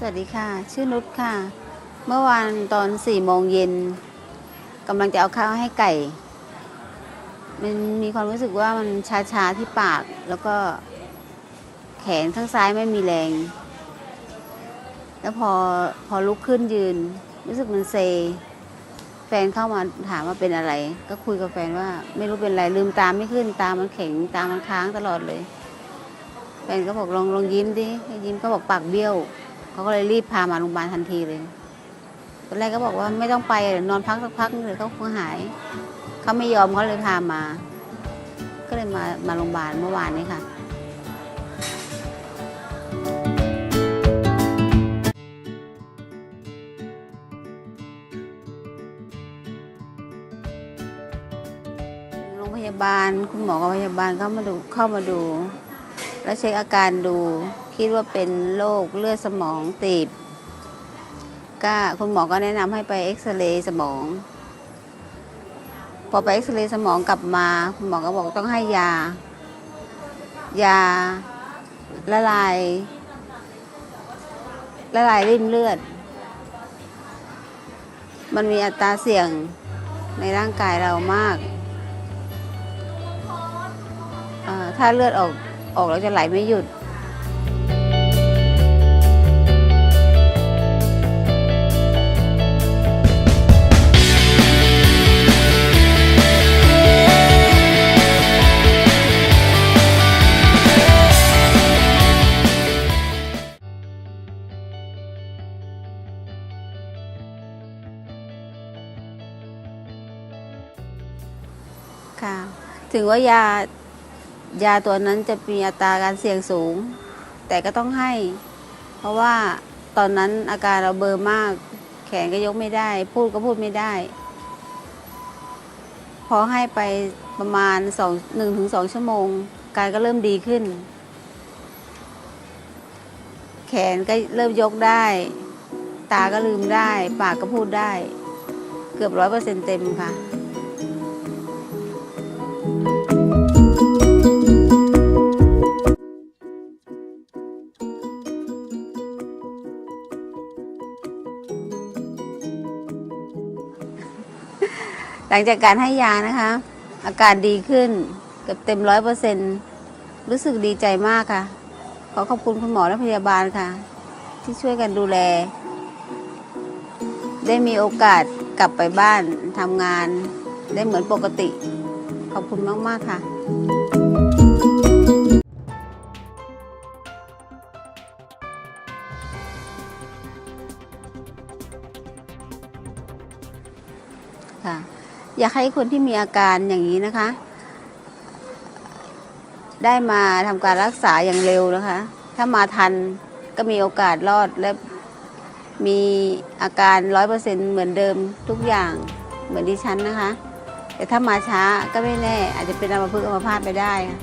สวัสดีค่ะ ชื่อนุชค่ะ เมื่อวานตอนสี่โมงเย็นกำลังจะเอาข้าวให้ไก่ มันมีความรู้สึกว่ามันชาๆที่ปาก แล้วก็แขนข้างซ้ายไม่มีแรง แล้วพอพอลุกขึ้นยืน รู้สึกมันเซ แฟนเข้ามาถามว่าเป็นอะไร ก็คุยกับแฟนว่าไม่รู้เป็นอะไรลืมตาไม่ขึ้นตามันแข็งตามันค้างตลอดเลย แฟนก็บอกลองลองยิ้มดิยิ้มเขาบอกปากเบี้ยว เขาก็เลยรีบพามาโรงพยาบาลทันทีเลยตอนแรกก็บอกว่าไม่ต้องไปนอนพักสักพักเดี๋ยวเขาคงหาย เขาไม่ยอมเขาเลยพามา ก็เลยมามาโรงพยาบาลเมื่อวานนี้ค่ะ โรงพยาบาลคุณหมอกับพยาบาลเข้ามาดูเข้ามาดู แล้วเช็คอาการดู คิดว่าเป็นโรคเลือดสมองตีบก็คุณหมอก็แนะนำให้ไปเอ็กซเรย์สมอง พอไปเอ็กซเรย์สมองกลับมา คุณหมอก็บอกต้องให้ยา ยาละลาย ละลายริ่มเลือด มันมีอัตราเสี่ยงในร่างกายเรามาก ถ้าเลือดออกออกแล้วจะไหลไม่หยุด ค่ะ ถึงว่ายายาตัวนั้นจะมีอัตราการเสี่ยงสูง แต่ก็ต้องให้ เพราะว่าตอนนั้นอาการเราเบอร์มาก แขนก็ยกไม่ได้ พูดก็พูดไม่ได้ พอให้ไปประมาณสองหนึ่งถึงสองชั่วโมง การก็เริ่มดีขึ้น แขนก็เริ่มยกได้ ตาก็ลืมได้ ปากก็พูดได้ เกือบร้อยเปอร์เซ็นต์เต็มค่ะ หลังจากการให้ยานะคะ อาการดีขึ้นเกือบเต็มร้อยเปอร์เซ็นรู้สึกดีใจมากค่ะ ขอขอบคุณคุณหมอและพยาบาลค่ะ ที่ช่วยกันดูแล ได้มีโอกาสกลับไปบ้านทำงานได้เหมือนปกติ ขอบคุณมาก ๆ ค่ะค่ะ อยากให้คนที่มีอาการอย่างนี้นะคะ ได้มาทำการรักษาอย่างเร็วนะคะ ถ้ามาทันก็มีโอกาสรอดและมีอาการร้อยเปอร์เซ็นเหมือนเดิมทุกอย่างเหมือนดิฉันนะคะ แต่ถ้ามาช้าก็ไม่แน่ อาจจะเป็นอัมพฤกษ์อัมพาตไปได้ค่ะ